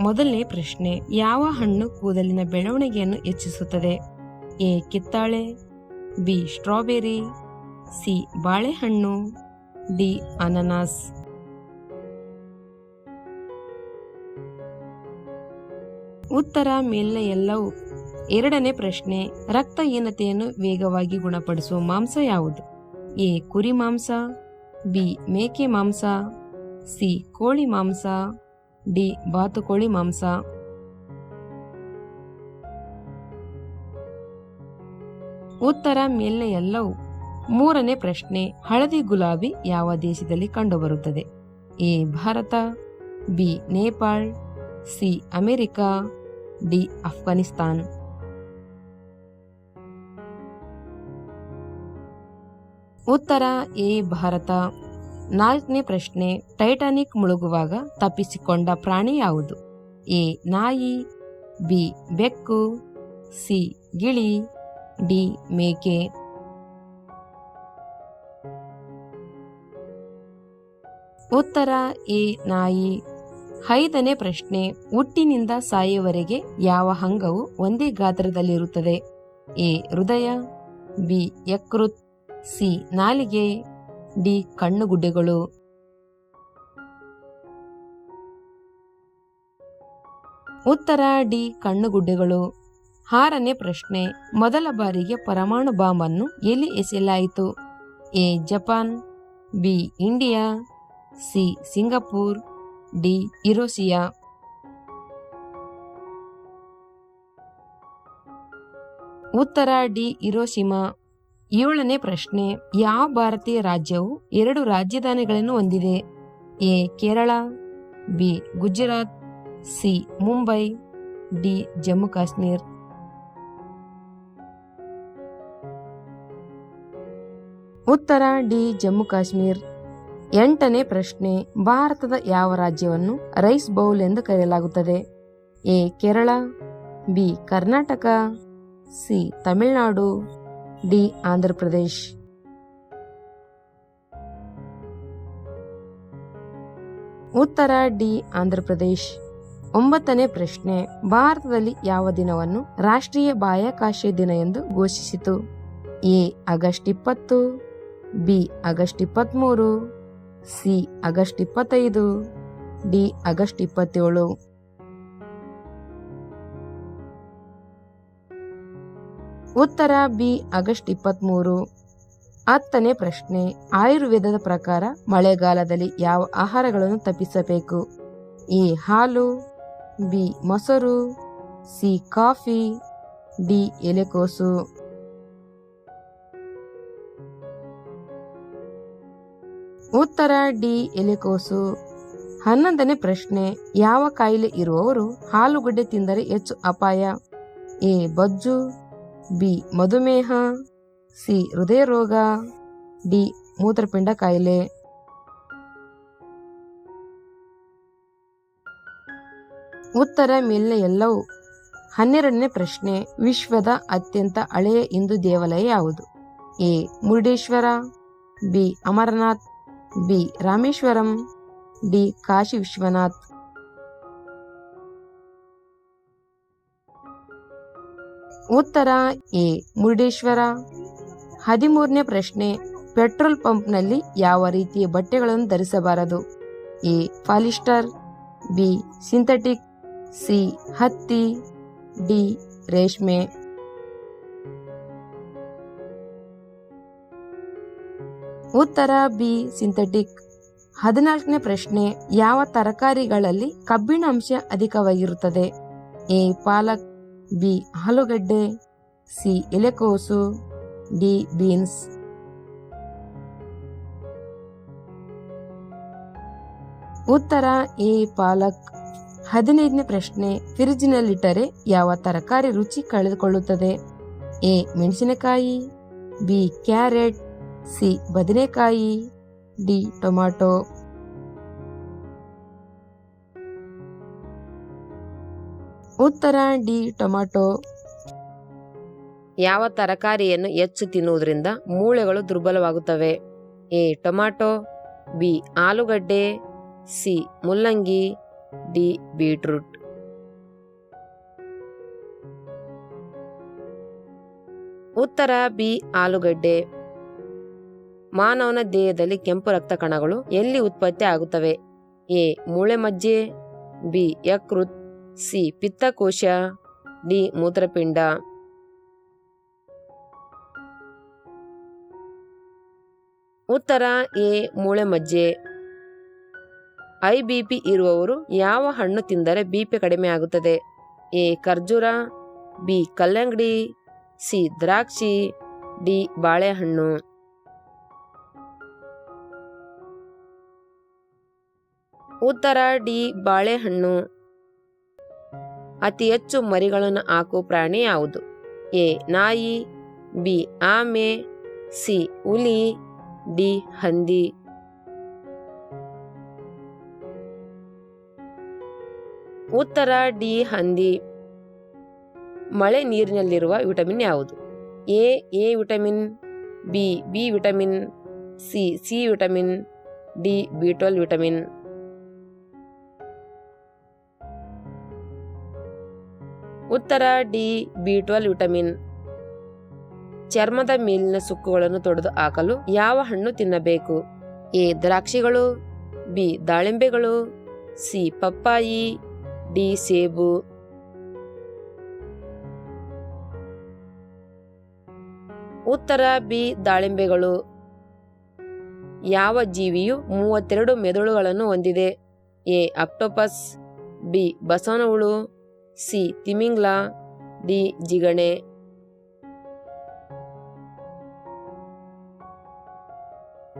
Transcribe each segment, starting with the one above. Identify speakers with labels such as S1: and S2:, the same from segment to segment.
S1: ಮೊದಲನೇ ಪ್ರಶ್ನೆ, ಯಾವ ಹಣ್ಣು ಕೂದಲಿನ ಬೆಳವಣಿಗೆಯನ್ನು ಹೆಚ್ಚಿಸುತ್ತದೆ? ಎ, ಕಿತ್ತಾಳೆ, ಬಿ, ಸ್ಟ್ರಾಬೆರಿ, ಸಿ, ಬಾಳೆಹಣ್ಣು, ಡಿ, ಅನನಾಸ್. ಉತ್ತರ ಮೇಲಿನ ಎಲ್ಲವೂ. ಎರಡನೇ ಪ್ರಶ್ನೆ ರಕ್ತಹೀನತೆಯನ್ನು ವೇಗವಾಗಿ ಗುಣಪಡಿಸುವ ಮಾಂಸ ಯಾವುದು? ಎ, ಕುರಿ ಮಾಂಸ, ಬಿ, ಮೇಕೆ ಮಾಂಸ, ಸಿ, ಕೋಳಿ ಮಾಂಸ. ಡಿ ಬಾತುಕೋಳಿ ಮಾಂಸ. ಉತ್ತರ ಮೇಲೆ ಎಲ್ಲವೂ ಮೂರನೇ ಪ್ರಶ್ನೆ, ಹಳದಿ ಗುಲಾಬಿ ಯಾವ ದೇಶದಲ್ಲಿ ಕಂಡುಬರುತ್ತದೆ? A, Bharat, B, Nepal, C, America, D, Afghanistan. ಉತ್ತರ, ಎ, ಭಾರತ. ನಾಲ್ಕನೇ ಪ್ರಶ್ನೆ, ಟೈಟಾನಿಕ್ ಮುಳುಗುವಾಗ ತಪ್ಪಿಸಿಕೊಂಡ ಪ್ರಾಣಿ ಯಾವುದು? ಎ, ನಾಯಿ, ಬಿ, ಬೆಕ್ಕು, ಸಿ, ಗಿಳಿ, ಡಿ, ಮೇಕೆ. ಉತ್ತರ, ಎ, ನಾಯಿ. ಐದನೇ ಪ್ರಶ್ನೆ, ಹುಟ್ಟಿನಿಂದ ಸಾಯುವವರೆಗೆ ಯಾವ ಅಂಗವು ಒಂದೇ ಗಾತ್ರದಲ್ಲಿರುತ್ತದೆ? ಎ, ಹೃದಯ, ಬಿ, ಯಕೃತ್, ಸಿ, ನಾಲಿಗೆ. ಡಿ ಕಣ್ಣುಗುಡ್ಡೆಗಳು. ಉತ್ತರ ಡಿ ಕಣ್ಣುಗುಡ್ಡೆಗಳು. ಆರನೇ ಪ್ರಶ್ನೆ, ಮೊದಲ ಬಾರಿಗೆ ಪರಮಾಣು ಬಾಂಬ್ ಅನ್ನು ಎಲ್ಲಿ ಎಸೆಯಲಾಯಿತು? A, Japan, B, India, C, Singapore, D, Hiroshima. ಉತ್ತರ ಡಿ ಇರೋಸಿಮಾ ಏಳನೇ ಪ್ರಶ್ನೆ, ಯಾವ ಭಾರತೀಯ ರಾಜ್ಯವು ಎರಡು ರಾಜಧಾನಿಗಳನ್ನು ಹೊಂದಿದೆ? A, Kerala, B, Gujarat, C, Mumbai, D, Jammu Kashmir. ಉತ್ತರ, ಡಿ, ಜಮ್ಮು ಕಾಶ್ಮೀರ್. ಎಂಟನೇ ಪ್ರಶ್ನೆ, ಭಾರತದ ಯಾವ ರಾಜ್ಯವನ್ನು ರೈಸ್ ಬೌಲ್ ಎಂದು ಕರೆಯಲಾಗುತ್ತದೆ? A, Kerala, B, Karnataka, C, Tamil Nadu. D Andhra Pradesh ಉತ್ತರ ಡಿ ಆಂಧ್ರಪ್ರದೇಶ್ ಒಂಬತ್ತನೇ ಪ್ರಶ್ನೆ, ಭಾರತದಲ್ಲಿ ಯಾವ ದಿನವನ್ನು ರಾಷ್ಟ್ರೀಯ ಬಾಹ್ಯಾಕಾಶ ದಿನ ಎಂದು ಘೋಷಿಸಿತು? ಎ, ಆಗಸ್ಟ್ ಇಪ್ಪತ್ತು, ಬಿ, ಆಗಸ್ಟ್ ಇಪ್ಪತ್ತ್ಮೂರು ಸಿ, ಆಗಸ್ಟ್ ಇಪ್ಪತ್ತೈದು, ಡಿ, ಆಗಸ್ಟ್ ಇಪ್ಪತ್ತೇಳು. ಉತ್ತರ ಬಿ, ಆಗಸ್ಟ್ ಇಪ್ಪತ್ತ್ಮೂರು ಹತ್ತನೇ ಪ್ರಶ್ನೆ, ಆಯುರ್ವೇದದ ಪ್ರಕಾರ ಮಳೆಗಾಲದಲ್ಲಿ ಯಾವ ಆಹಾರಗಳನ್ನು ತಪ್ಪಿಸಬೇಕು? ಎ, ಹಾಲು, ಬಿ, ಮೊಸರು, ಸಿ, ಕಾಫಿ, ಡಿ, ಎಲೆಕೋಸು. ಉತ್ತರ ಡಿ, ಎಲೆಕೋಸು. ಹನ್ನೊಂದನೇ ಪ್ರಶ್ನೆ, ಯಾವ ಕಾಯಿಲೆ ಇರುವವರು ಹಾಲುಗಡ್ಡೆ ತಿಂದರೆ ಹೆಚ್ಚು ಅಪಾಯ? ಎ, ಬೊಜ್ಜು. ಬಿ. ಮಧುಮೇಹ, ಸಿ. ಹೃದಯ ರೋಗ ಡಿ. ಮೂತ್ರಪಿಂಡ ಕಾಯಿಲೆ. ಉತ್ತರ ಮೇಲಿನ ಎಲ್ಲವೂ ಹನ್ನೆರಡನೇ ಪ್ರಶ್ನೆ. ವಿಶ್ವದ ಅತ್ಯಂತ ಹಳೆಯ ಹಿಂದೂ ದೇವಾಲಯ ಯಾವುದು? A. Murudeshwar, B. Amarnath, B. Rameswaram, D. Kashi Vishwanath. ಉತ್ತರ ಎ. ಮುರುಡೇಶ್ವರ. ಹದಿಮೂರನೇ ಪ್ರಶ್ನೆ, ಪೆಟ್ರೋಲ್ ಪಂಪ್ನಲ್ಲಿ ಯಾವ ರೀತಿಯ ಬಟ್ಟೆಗಳನ್ನು ಧರಿಸಬಾರದು? A. Polyester, B. Synthetic, C. ಹತ್ತಿ, ಡಿ. ರೇಷ್ಮೆ. ಉತ್ತರ ಬಿ. ಸಿಂಥೆಟಿಕ್. ಹದಿನಾಲ್ಕನೇ ಪ್ರಶ್ನೆ, ಯಾವ ತರಕಾರಿಗಳಲ್ಲಿ ಕಬ್ಬಿಣ ಅಂಶ ಅಧಿಕವಾಗಿರುತ್ತದೆ? ಎ. ಪಾಲಕ್ ಬಿ ಆಲೂಗಡ್ಡೆ, ಸಿ ಎಲೆಕೋಸು, ಡಿ ಬೀನ್ಸ್. ಉತ್ತರ, ಎ ಪಾಲಕ್. ಹದಿನೈದನೇ ಪ್ರಶ್ನೆ, ಫ್ರಿಜ್ನಲ್ಲಿಟ್ಟರೆ ಯಾವ ತರಕಾರಿ ರುಚಿ ಕಳೆದುಕೊಳ್ಳುತ್ತದೆ? ಎ ಮೆಣಸಿನಕಾಯಿ, ಬಿ ಕ್ಯಾರೆಟ್, ಸಿ ಬದನೆಕಾಯಿ, ಡಿ ಟೊಮಾಟೊ. ಉತ್ತರ ಡಿ ಟೊಮ್ಯಾಟೋ ಯಾವ ತರಕಾರಿಯನ್ನು ಹೆಚ್ಚು ತಿನ್ನುವುದರಿಂದ ಮೂಳೆಗಳು ದುರ್ಬಲವಾಗುತ್ತವೆ? ಎ ಟೊಮ್ಯಾಟೋ ಬಿ, ಆಲೂಗಡ್ಡೆ, ಸಿ, ಮುಲ್ಲಂಗಿ, ಡಿ, ಬೀಟ್ರೂಟ್. ಉತ್ತರ ಬಿ, ಆಲೂಗಡ್ಡೆ. ಮಾನವನ ದೇಹದಲ್ಲಿ ಕೆಂಪು ರಕ್ತ ಕಣಗಳು ಎಲ್ಲಿ ಉತ್ಪತ್ತಿ ಆಗುತ್ತವೆ? ಎ, ಮೂಳೆ ಮಜ್ಜೆ, ಬಿ, ಯಕೃತ್. ಸಿ. ಪಿತ್ತಕೋಶ, ಡಿ. ಮೂತ್ರಪಿಂಡ. ಉತ್ತರ, ಎ. ಮೂಳೆ ಮಜ್ಜೆ ಐ. ಬಿ. ಪಿ. ಇರುವವರು ಯಾವ ಹಣ್ಣು ತಿಂದರೆ ಬಿ. ಪಿ. ಕಡಿಮೆ ಆಗುತ್ತದೆ? ಎ. ಖರ್ಜೂರ, ಬಿ. ಕಲ್ಲಂಗಡಿ, ಸಿ. ದ್ರಾಕ್ಷಿ, ಡಿ. ಬಾಳೆಹಣ್ಣು. ಉತ್ತರ, ಡಿ. ಬಾಳೆಹಣ್ಣು. ಅತಿ ಹೆಚ್ಚು ಮರಿಗಳನ್ನು ಹಾಕುವ ಪ್ರಾಣಿ ಯಾವುದು? ಎ, ನಾಯಿ, ಬಿ, ಆಮೆ, ಸಿ, ಹುಲಿ, ಡಿ, ಹಂದಿ. ಉತ್ತರ, ಡಿ, ಹಂದಿ. ಮಳೆ ನೀರಿನಲ್ಲಿರುವ ವಿಟಮಿನ್ ಯಾವುದು? A A vitamin, B B vitamin, C C vitamin, D, B twelve vitamin. ಉತ್ತರ ಡಿ ಬಿ ಟ್ವೆಲ್ ವಿಟಮಿನ್. ಚರ್ಮದ ಮೇಲಿನ ಸುಕ್ಕುಗಳನ್ನು ತೊಡೆದು ಹಾಕಲು ಯಾವ ಹಣ್ಣು ತಿನ್ನಬೇಕು? ಎ ದ್ರಾಕ್ಷಿಗಳು, ಬಿ ದಾಳಿಂಬೆಗಳು, ಸಿ ಪಪ್ಪಾಯಿ, ಡಿ ಸೇಬು. ಉತ್ತರ ಬಿ ದಾಳಿಂಬೆಗಳು. ಯಾವ ಜೀವಿಯು ಮೂವತ್ತೆರಡು ಮೆದುಳುಗಳನ್ನು ಹೊಂದಿದೆ? ಎ ಅಕ್ಟೋಪಸ್ ಬಿ ಬಸವನಹುಳು ಸಿ. ತಿಮಿಂಗ್ಲ. ಡಿ. ಜಿಗಣೆ.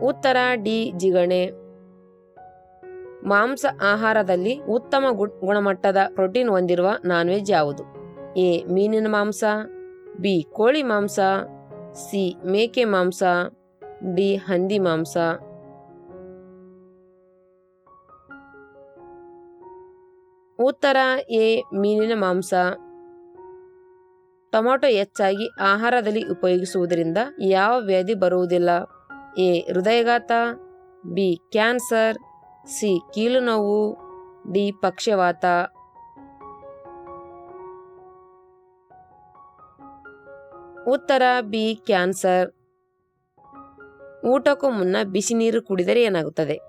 S1: ಉತ್ತರ ಡಿ. ಜಿಗಣೆ. ಮಾಂಸ ಆಹಾರದಲ್ಲಿ ಉತ್ತಮ ಗುಣಮಟ್ಟದ ಪ್ರೋಟೀನ್ ಹೊಂದಿರುವ ನಾನ್ ವೆಜ್ ಯಾವುದು? ಎ. ಮೀನಿನ ಮಾಂಸ. ಬಿ. ಕೋಳಿ ಮಾಂಸ. ಸಿ. ಮೇಕೆ ಮಾಂಸ. ಡಿ. ಹಂದಿ ಮಾಂಸ. ಉತ್ತರ ಎ, ಮೀನಿನ ಮಾಂಸ. ಟೊಮೊಟೊ ಹೆಚ್ಚಾಗಿ ಆಹಾರದಲ್ಲಿ ಉಪಯೋಗಿಸುವುದರಿಂದ ಯಾವ ವ್ಯಾಧಿ ಬರುವುದಿಲ್ಲ? ಎ, ಹೃದಯಘಾತ. B, cancer. ಸಿ ಕೀಲು ನೋವು ಡಿ, ಪಕ್ಷವಾತ. ಉತ್ತರ ಬಿ, ಕ್ಯಾನ್ಸರ್. ಊಟಕ್ಕೂ ಮುನ್ನ ಬಿಸಿ ನೀರು ಕುಡಿದರೆ ಏನಾಗುತ್ತದೆ?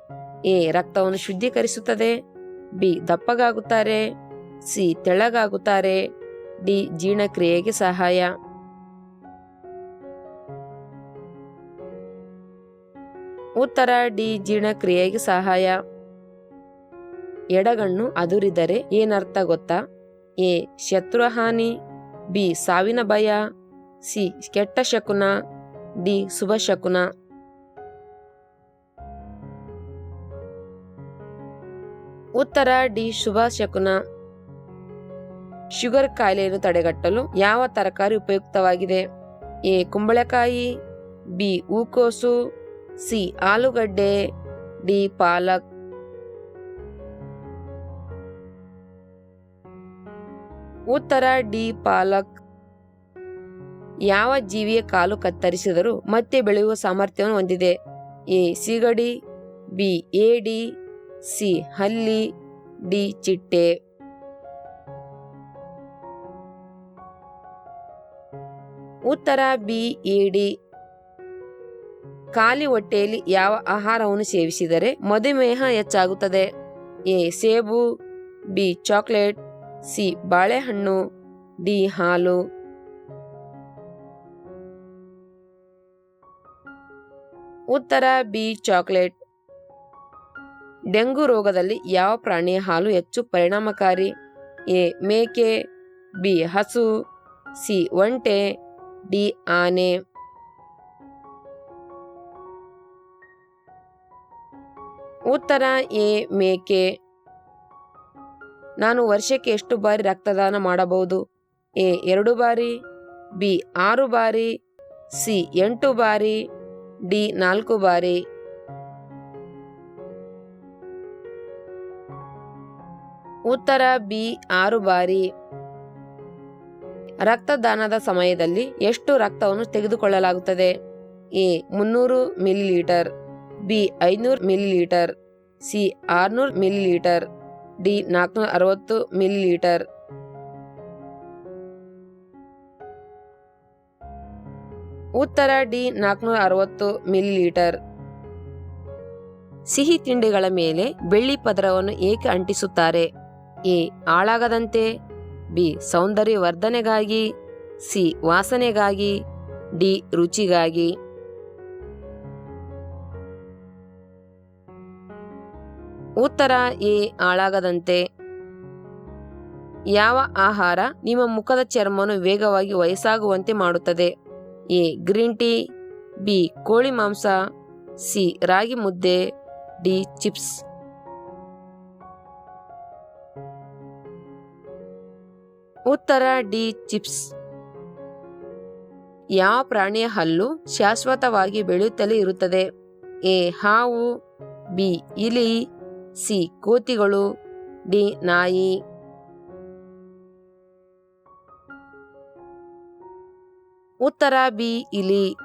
S1: ಎ, ರಕ್ತವನ್ನು ಶುದ್ಧೀಕರಿಸುತ್ತದೆ. ಬಿ ದಪ್ಪಗಾಗುತ್ತಾರೆ, ಸಿ ತೆಳ್ಳಗಾಗುತ್ತಾರೆ ಡಿ ಜೀರ್ಣಕ್ರಿಯೆಗೆ ಸಹಾಯ. ಉತ್ತರ, ಡಿ ಜೀರ್ಣಕ್ರಿಯೆಗೆ ಸಹಾಯ. ಎಡಗಣ್ಣು ಅದುರಿದರೆ ಏನರ್ಥ ಗೊತ್ತಾ? ಎ ಶತ್ರುಹಾನಿ ಬಿ ಸಾವಿನ ಭಯ, ಸಿ ಕೆಟ್ಟ ಶಕುನ, ಡಿ ಶುಭ ಶಕುನ. ಉತ್ತರ ಡಿ ಶುಭ ಶಕುನ ಶುಗರ್ ಕಾಯಿಲೆಯನ್ನು ತಡೆಗಟ್ಟಲು ಯಾವ ತರಕಾರಿ ಉಪಯುಕ್ತವಾಗಿದೆ? ಎ. ಕುಂಬಳಕಾಯಿ, ಬಿ. ಹೂಕೋಸು, ಸಿ. ಆಲೂಗಡ್ಡೆ, ಡಿ. ಪಾಲಕ್. ಉತ್ತರ ಡಿ. ಪಾಲಕ್. ಯಾವ ಜೀವಿಯ ಕಾಲು ಕತ್ತರಿಸಿದರೂ ಮತ್ತೆ ಬೆಳೆಯುವ ಸಾಮರ್ಥ್ಯವನ್ನು ಹೊಂದಿದೆ? ಎ. ಸಿಗಡಿ, ಬಿ. ಏಡಿ ಸಿ ಹಲ್ಲಿ, ಡಿ ಚಿಟ್ಟೆ. ಉತ್ತರ ಬಿ ಇಡಿ ಖಾಲಿ ಹೊಟ್ಟೆಯಲ್ಲಿ ಯಾವ ಆಹಾರವನ್ನು ಸೇವಿಸಿದರೆ ಮಧುಮೇಹ ಹೆಚ್ಚಾಗುತ್ತದೆ? ಎ, ಸೇಬು, ಬಿ, ಚಾಕ್ಲೇಟ್, ಸಿ, ಬಾಳೆಹಣ್ಣು, ಡಿ, ಹಾಲು. ಉತ್ತರ ಬಿ, ಚಾಕ್ಲೇಟ್. ಡೆಂಗು ರೋಗದಲ್ಲಿ ಯಾವ ಪ್ರಾಣಿಯ ಹಾಲು ಹೆಚ್ಚು ಪರಿಣಾಮಕಾರಿ? ಎ. ಮೇಕೆ, ಬಿ. ಹಸು, ಸಿ. ಒಂಟೆ, ಡಿ. ಆನೆ. ಉತ್ತರ, ಎ. ಮೇಕೆ. ನಾನು ವರ್ಷಕ್ಕೆ ಎಷ್ಟು ಬಾರಿ ರಕ್ತದಾನ ಮಾಡಬಹುದು? ಎ. ಎರಡು ಬಾರಿ, ಬಿ. ಆರು ಬಾರಿ, ಸಿ. ಎಂಟು ಬಾರಿ, ಡಿ. ನಾಲ್ಕು ಬಾರಿ. ಉತ್ತರ ಬಿ ಆರು ಬಾರಿ. ರಕ್ತದಾನದ ಸಮಯದಲ್ಲಿ ಎಷ್ಟು ರಕ್ತವನ್ನು ತೆಗೆದುಕೊಳ್ಳಲಾಗುತ್ತದೆ? ಎ ಮುನ್ನೂರು ಮಿಲಿಲೀಟರ್, ಬಿ ಐನೂರು ಮಿಲಿಲೀಟರ್, ಸಿ ಆರ್ನೂರು ಮಿಲಿಲೀಟರ್, ಡಿ ನಾಲ್ಕುನೂರ ಅರವತ್ತು ಮಿಲಿಲೀಟರ್. ಉತ್ತರ ಡಿ ನಾಲ್ಕುನೂರ ಅರವತ್ತು ಮಿಲಿಲೀಟರ್. ಸಿಹಿ ತಿಂಡಿಗಳ ಮೇಲೆ ಬೆಳ್ಳಿ ಪದರವನ್ನು ಏಕೆ ಅಂಟಿಸುತ್ತಾರೆ? ಎ ಹಾಳಾಗದಂತೆ, ಬಿ ಸೌಂದರ್ಯ ವರ್ಧನೆಗಾಗಿ ಸಿ ವಾಸನೆಗಾಗಿ, ಡಿ ರುಚಿಗಾಗಿ. ಉತ್ತರ ಎ ಹಾಳಾಗದಂತೆ. ಯಾವ ಆಹಾರ ನಿಮ್ಮ ಮುಖದ ಚರ್ಮವನ್ನು ವೇಗವಾಗಿ ವಯಸ್ಸಾಗುವಂತೆ ಮಾಡುತ್ತದೆ? ಎ ಗ್ರೀನ್ ಟೀ, ಬಿ ಕೋಳಿ ಮಾಂಸ, ಸಿ ರಾಗಿ ಮುದ್ದೆ, ಡಿ ಚಿಪ್ಸ್. ಉತ್ತರ ಡಿ ಚಿಪ್ಸ್. ಯಾವ ಪ್ರಾಣಿಯ ಹಲ್ಲು ಶಾಶ್ವತವಾಗಿ ಬೆಳೆಯುತ್ತಲೇ ಇರುತ್ತದೆ. ಎ ಹಾವು. ಬಿ ಇಲಿ. ಸಿ ಕೋತಿಗಳು. ಡಿ ನಾಯಿ. ಉತ್ತರ ಬಿ ಇಲಿ.